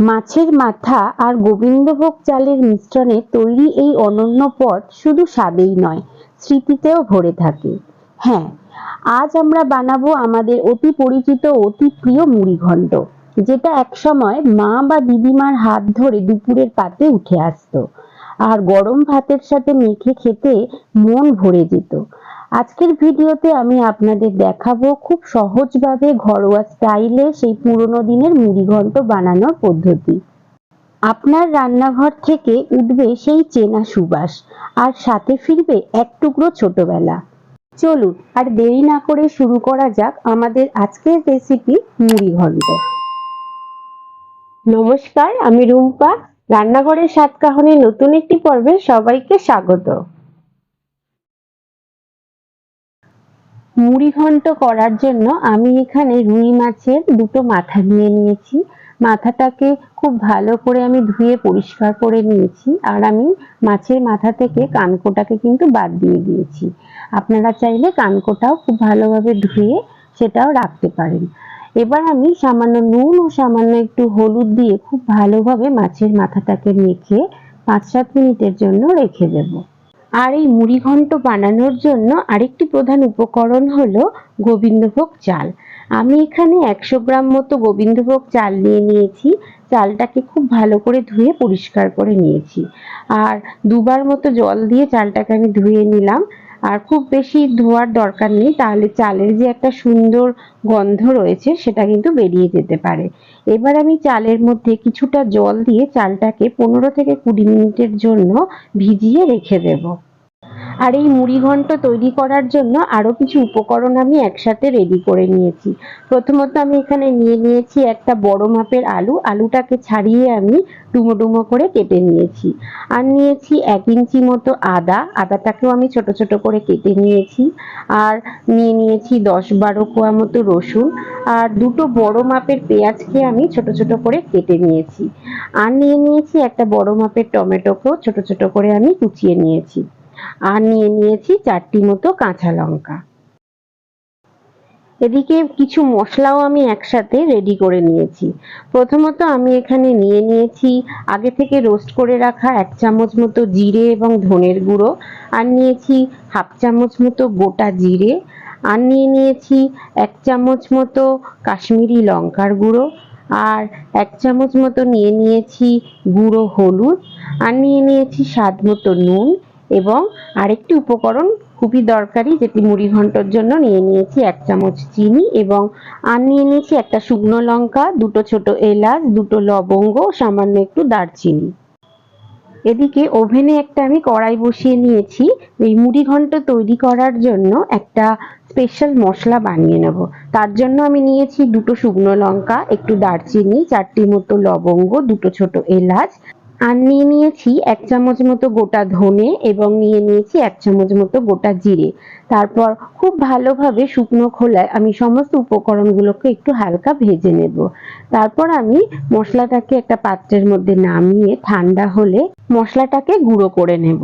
মাছের মাথা আর গোবিন্দভোগ চালের মিশ্রণে তৈরি এই অনন্য পদ শুধু স্বাদেই নয়, স্মৃতিতেও ভরে থাকে। হ্যাঁ আজ আমরা বানাবো আমাদের অতি পরিচিত, অতি প্রিয় মুড়িঘণ্ট যেটা একসময় মা বা দিদিমার হাত ধরে দুপুরের পাতে উঠে আসতো। আর গরম ভাতের সাথে মেখে খেতে মন ভরে যেত আজকের ভিডিওতে আমি আপনাদের দেখাবো খুব সহজভাবে ঘরোয়া স্টাইলে সেই পুরনো দিনের মুড়িঘণ্ট বানানোর পদ্ধতি। আপনার রান্নাঘর থেকে উঠবে সেই চেনা সুবাস, আর সাথে ফিরবে এক টুকরো ছোটবেলা। চলুন, আর দেরি না করে শুরু করা যাক আমাদের আজকের রেসিপি মুড়িঘণ্ট নমস্কার, আমি রুম্পা। রান্নাঘরের সাতকাহনের নতুন একটি পর্বে সবাইকে স্বাগত। মুড়িঘণ্ট করার জন্য আমি এখানে রুই মাছের দুটো মাথা নিয়ে নিয়েছি। মাথাটাকে খুব ভালো করে আমি ধুয়ে পরিষ্কার করে নিয়েছি আর আমি মাছের মাথা থেকে কানকোটাকে কিন্তু বাদ দিয়ে দিয়েছি। আপনারা চাইলে কানকোটাও খুব ভালোভাবে ধুয়ে সেটাও রাখতে পারেন। এবার আমি সামান্য নুন ও সামান্য একটু হলুদ দিয়ে খুব ভালোভাবে মাছের মাথাটাকে মেখে পাঁচ সাত মিনিটের জন্য রেখে দেব। আর এই মুড়িঘণ্ট বানানোর জন্য আরেকটি প্রধান উপকরণ হলো গোবিন্দভোগ চাল। আমি এখানে একশো গ্রাম মতো গোবিন্দভোগ চাল নিয়ে নিয়েছি। চালটাকে খুব ভালো করে ধুয়ে পরিষ্কার করে নিয়েছি। আর দুবার মতো জল দিয়ে চালটাকে আমি ধুয়ে নিলাম। আর খুব বেশি ধোয়ার দরকার নেই, তাহলে চালের যে একটা সুন্দর গন্ধ রয়েছে সেটা কিন্তু বেরিয়ে যেতে পারে। এবার আমি চালের মধ্যে কিছুটা জল দিয়ে চালটাকে পনেরো থেকে কুড়ি মিনিটের জন্য ভিজিয়ে রেখে দেবো। আর এই মুড়ি ঘন্ট তৈরি করার জন্য আরও কিছু উপকরণ আমি একসাথে রেডি করে নিয়েছি। প্রথমত আমি এখানে নিয়ে নিয়েছি একটা বড় মাপের আলু। আলুটাকে ছাড়িয়ে আমি ডুমো ডুমো করে কেটে নিয়েছি। আর নিয়েছি এক ইঞ্চি মতো আদা। আদাটাকেও আমি ছোট ছোট করে কেটে নিয়েছি। আর নিয়ে নিয়েছি দশ বারো কোয়া মতো রসুন। আর দুটো বড় মাপের পেঁয়াজকে আমি ছোট ছোট করে কেটে নিয়েছি। আর নিয়ে নিয়েছি একটা বড় মাপের টমেটোকেও ছোট ছোট করে আমি কুচিয়ে নিয়েছি। আর নিয়ে নিয়েছি চারটি মতো কাঁচা লঙ্কা। এদিকে কিছু মশলাও আমি একসাথে রেডি করে নিয়েছি। প্রথমত আমি এখানে নিয়ে নিয়েছি আগে থেকে রোস্ট করে রাখা এক চামচ মতো জিরে এবং ধনের গুঁড়ো, আর নিয়েছি হাফ চামচ মতো গোটা জিরে, আর নিয়ে নিয়েছি এক চামচ মতো কাশ্মীরি লঙ্কার গুঁড়ো, আর এক চামচ মতো নিয়ে নিয়েছি গুঁড়ো হলুদ, আর নিয়ে নিয়েছি স্বাদ মতো নুন এবং আরেকটি উপকরণ খুবই দরকারি, যেটি মুড়ি ঘন্টর জন্য নিয়ে নিয়েছি, এক চামচ চিনি এবং আর নিয়ে নিয়েছি একটা শুকনো লঙ্কা, দুটো ছোট এলাচ, দুটো লবঙ্গ, সামান্য একটু দারচিনি। এদিকে ওভেনে একটা আমি কড়াই বসিয়ে নিয়েছি। এই মুড়ি ঘন্ট তৈরি করার জন্য একটা স্পেশাল মশলা বানিয়ে নেব। তার জন্য আমি নিয়েছি দুটো শুকনো লঙ্কা, একটু দারচিনি, চারটি মতো লবঙ্গ, দুটো ছোট এলাচ আর নিয়ে নিয়েছি এক চামচ মতো গোটা ধনে এবং নিয়ে নিয়েছি এক চামচ মতো গোটা জিরে। তারপর খুব ভালোভাবে শুকনো খোলায় আমি সমস্ত উপকরণগুলোকে একটু হালকা ভেজে নেব। তারপর আমি মশলাটাকে একটা পাত্রের মধ্যে নামিয়ে ঠান্ডা হলে মশলাটাকে গুঁড়ো করে নেব।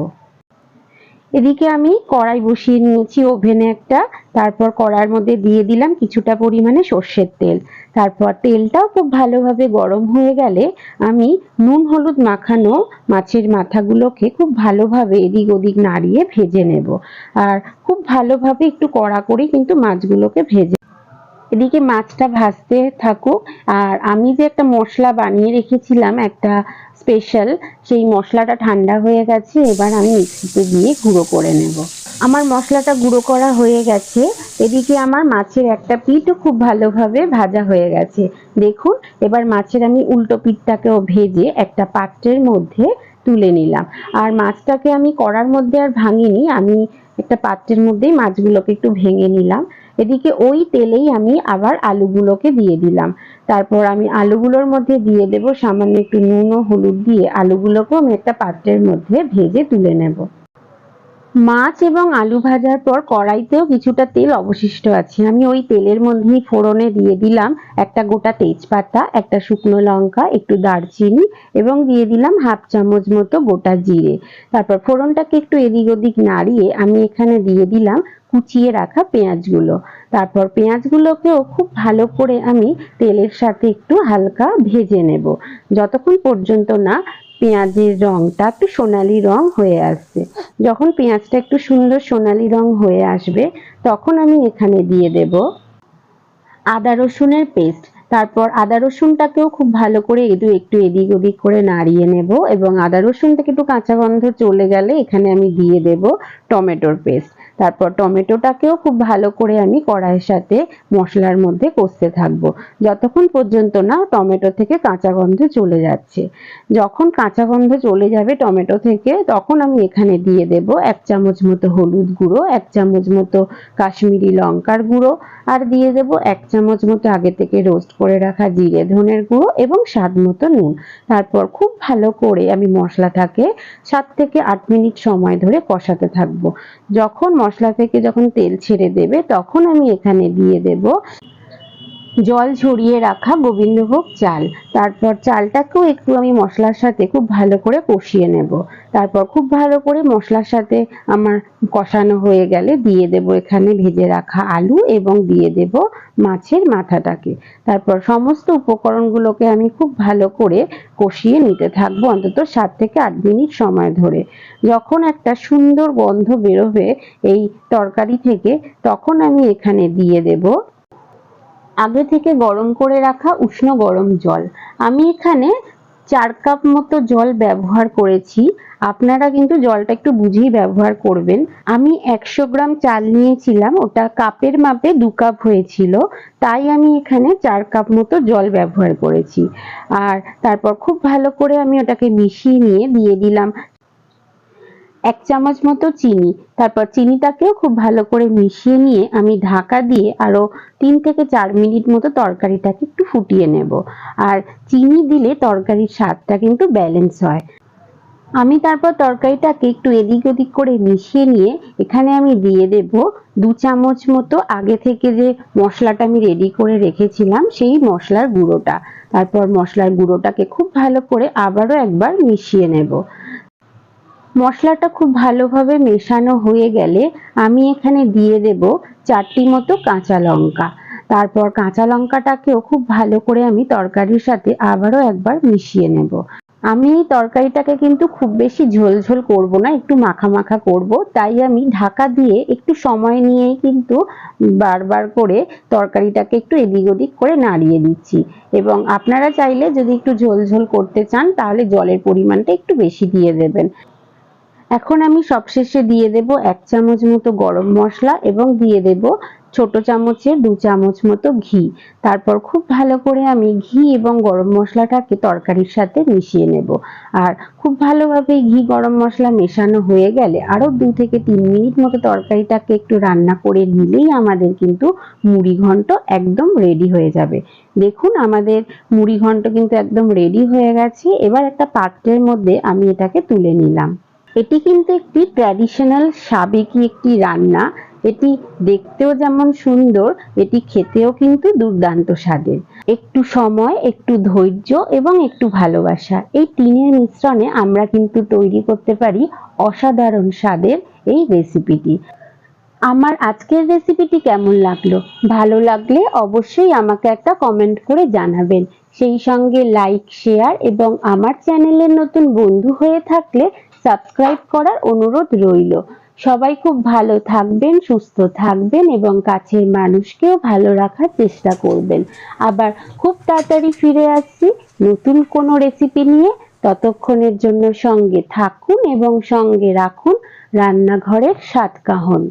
এদিকে আমি কড়াই বসিয়ে নিয়েছি ওভেনে একটা, তারপর কড়ার মধ্যে দিয়ে দিলাম কিছুটা পরিমাণে সর্ষের তেল। তারপর তেলটাও খুব ভালোভাবে গরম হয়ে গেলে আমি নুন হলুদ মাখানো মাছের মাথাগুলোকে খুব ভালোভাবে এদিক ওদিক নাড়িয়ে ভেজে নেব। আর খুব ভালোভাবে একটু কড়া করে কিন্তু মাছগুলোকে ভেজে এদিকে মাছটা ভাজতে থাকুক। আর আমি যে একটা মশলা বানিয়ে রেখেছিলাম, একটা স্পেশাল সেই মশলাটা ঠান্ডা হয়ে গেছে, এবার আমি মিক্সিতে দিয়ে গুঁড়ো করে নেব। আমার মশলাটা গুঁড়ো করা হয়ে গেছে। এদিকে আমার মাছের একটা পিঠও খুব ভালোভাবে ভাজা হয়ে গেছে। দেখুন, এবার মাছের আমি উল্টো পিঠটাকেও ভেজে একটা পাত্রের মধ্যে তুলে নিলাম। আর মাছটাকে আমি কড়ার মধ্যে আর ভাঙিনি, আমি একটা পাত্রের মধ্যেই মাছগুলোকে একটু ভেঙে নিলাম। এদিকে ওই তেলেই আমি আবার আলুগুলোকে দিয়ে দিলাম। তারপর আমি আলুগুলোর মধ্যে দিয়ে দেব সামান্য একটু নুন ও হলুদ দিয়ে। আলুগুলোকেও আমি একটা পাত্রের মধ্যে ভেজে তুলে নেব। মাছ এবং আলু ভাজার পর কড়াইতেও কিছুটা তেল অবশিষ্ট আছে। আমি ওই তেলের মধ্যেই ফোড়নে দিয়ে দিলাম একটা গোটা তেজপাতা, একটা শুকনো লঙ্কা, একটু দারচিনি এবং দিয়ে দিলাম হাফ চামচ মতো গোটা জিরে। তারপর ফোড়নটাকে একটু এদিক ওদিক নাড়িয়ে আমি এখানে দিয়ে দিলাম কুচিয়ে রাখা পেঁয়াজগুলো। তারপর পেঁয়াজগুলোকেও খুব ভালো করে আমি তেলের সাথে একটু হালকা ভেজে নেব। যতক্ষণ পর্যন্ত না পেঁয়াজের রংটা একটু সোনালি রং হয়ে আসছে। যখন পেঁয়াজটা একটু সুন্দর সোনালি রং হয়ে আসবে, তখন আমি এখানে দিয়ে দেব আদা রসুনের পেস্ট। তারপর আদা রসুনটাকেও খুব ভালো করে একটু একটু এদিক ওদিক করে নাড়িয়ে নেব এবং আদা রসুন থেকে একটু কাঁচা গন্ধ চলে গেলে এখানে আমি দিয়ে দেব টমেটোর পেস্ট। তারপর টমেটোটাকেও খুব ভালো করে আমি কড়াইয়ের সাথে মশলার মধ্যে কষতে থাকব। যতক্ষণ পর্যন্ত না টমেটো থেকে কাঁচা গন্ধ চলে যাচ্ছে। যখন কাঁচা গন্ধ চলে যাবে টমেটো থেকে, তখন আমি এখানে দিয়ে দেব এক চামচ মতো হলুদ গুঁড়ো, এক চামচ মতো কাশ্মীরি লঙ্কার গুঁড়ো, আর দিয়ে দেব এক চামচ মতো আগে থেকে রোস্ট করে রাখা জিরে ধনের গুঁড়ো এবং স্বাদ মতো নুন। তারপর খুব ভালো করে আমি মশলাটাকে সাত থেকে আট মিনিট সময় ধরে কষাতে থাকব। যখন মশলা থেকে যখন তেল ছেড়ে দেবে তখন আমি এখানে দিয়ে দেব জল ঝরিয়ে রাখা গোবিন্দভোগ চাল। তারপর চালটাকেও একটু আমি মশলার সাথে খুব ভালো করে কষিয়ে নেব। তারপর খুব ভালো করে মশলার সাথে আমার কষানো হয়ে গেলে দিয়ে দেব এখানে ভেজে রাখা আলু এবং দিয়ে দেব মাছের মাথাটাকে। তারপর সমস্ত উপকরণগুলোকে আমি খুব ভালো করে কষিয়ে নিতে থাকব অন্তত সাত থেকে আট মিনিট সময় ধরে। যখন একটা সুন্দর গন্ধ বেরোবে এই তরকারি থেকে, তখন আমি এখানে দিয়ে দেব আগে থেকে গরম করে রাখা উষ্ণ গরম জল। আমি এখানে চার কাপ মতো জল ব্যবহার করেছি। আপনারা কিন্তু জলটা একটু বুঝেই ব্যবহার করবেন। আমি একশো গ্রাম চাল নিয়েছিলাম, ওটা কাপের মাপে দু কাপ হয়েছিল, তাই আমি এখানে চার কাপ মতো জল ব্যবহার করেছি। আর তারপর খুব ভালো করে আমি ওটাকে মিশিয়ে নিয়ে দিয়ে দিলাম এক চামচ মতো চিনি। তারপর চিনিটাকেও খুব ভালো করে মিশিয়ে নিয়ে আমি ঢাকা দিয়ে আরও তিন থেকে চার মিনিট মতো তরকারিটাকে একটু ফুটিয়ে নেব। আর চিনি দিলে তরকারির স্বাদটা কিন্তু ব্যালেন্স হয়। আমি তারপর তরকারিটাকে একটু এদিক ওদিক করে মিশিয়ে নিয়ে এখানে আমি দিয়ে দেব দু চামচ মতো আগে থেকে যে মশলাটা আমি রেডি করে রেখেছিলাম সেই মশলার গুঁড়োটা। তারপর মশলার গুঁড়োটাকে খুব ভালো করে আবারও একবার মিশিয়ে নেব। মশলাটা খুব ভালোভাবে মেশানো হয়ে গেলে আমি এখানে দিয়ে দেব চারটি মতো কাঁচা লঙ্কা। তারপর কাঁচা লঙ্কাটাকেও খুব ভালো করে আমি তরকারির সাথে আবারও একবার মিশিয়ে নেব। আমি এই তরকারিটাকে কিন্তু খুব বেশি ঝোলঝোল ঝোল করব না, একটু মাখা মাখা করব। তাই আমি ঢাকা দিয়ে একটু সময় নিয়েই কিন্তু বারবার করে তরকারিটাকে একটু এদিক ওদিক করে নাড়িয়ে দিচ্ছি। এবং আপনারা চাইলে যদি একটু ঝোল ঝোল করতে চান তাহলে জলের পরিমাণটা একটু বেশি দিয়ে দেবেন। এখন আমি সবশেষে দিয়ে দেব এক চামচ মতো গরম মশলা এবং দিয়ে দেব ছোট চামচের দু চামচ মতো ঘি। তারপর খুব ভালো করে আমি ঘি এবং গরম মশলাটাকে তরকারির সাথে মিশিয়ে নেব। আর খুব ভালোভাবে ঘি গরম মশলা মেশানো হয়ে গেলে আরও দু থেকে তিন মিনিট মতো তরকারিটাকে একটু রান্না করে নিলেই আমাদের কিন্তু মুড়ি ঘন্ট একদম রেডি হয়ে যাবে। দেখুন আমাদের মুড়ি ঘন্ট কিন্তু একদম রেডি হয়ে গেছে। এবার একটা পাত্রের মধ্যে আমি এটাকে তুলে নিলাম। এটি কিন্তু একটি ট্র্যাডিশনাল সাবেকি একটি রান্না। এটি দেখতেও যেমন সুন্দর, এটি খেতেও কিন্তু দুর্দান্ত স্বাদের। একটু সময়, একটু ধৈর্য এবং একটু ভালোবাসা, এই তিনের মিশ্রণে আমরা কিন্তু তৈরি করতে পারি অসাধারণ স্বাদের এই রেসিপিটি আমার আজকের রেসিপিটি কেমন লাগল? ভালো লাগলে অবশ্যই আমাকে একটা কমেন্ট করে জানাবেন। সেই সঙ্গে লাইক শেয়ার এবং আমার চ্যানেলের নতুন বন্ধু হয়ে থাকলে সাবস্ক্রাইব করার অনুরোধ রইল। সবাই খুব ভালো থাকবেন, সুস্থ থাকবেন এবং কাছের মানুষকেও ভালো রাখার চেষ্টা করবেন। আবার খুব তাড়াতাড়ি ফিরে আসছি নতুন কোনো রেসিপি নিয়ে। ততক্ষণের জন্য সঙ্গে থাকুন এবং সঙ্গে রাখুন রান্নাঘরের সাতকাহন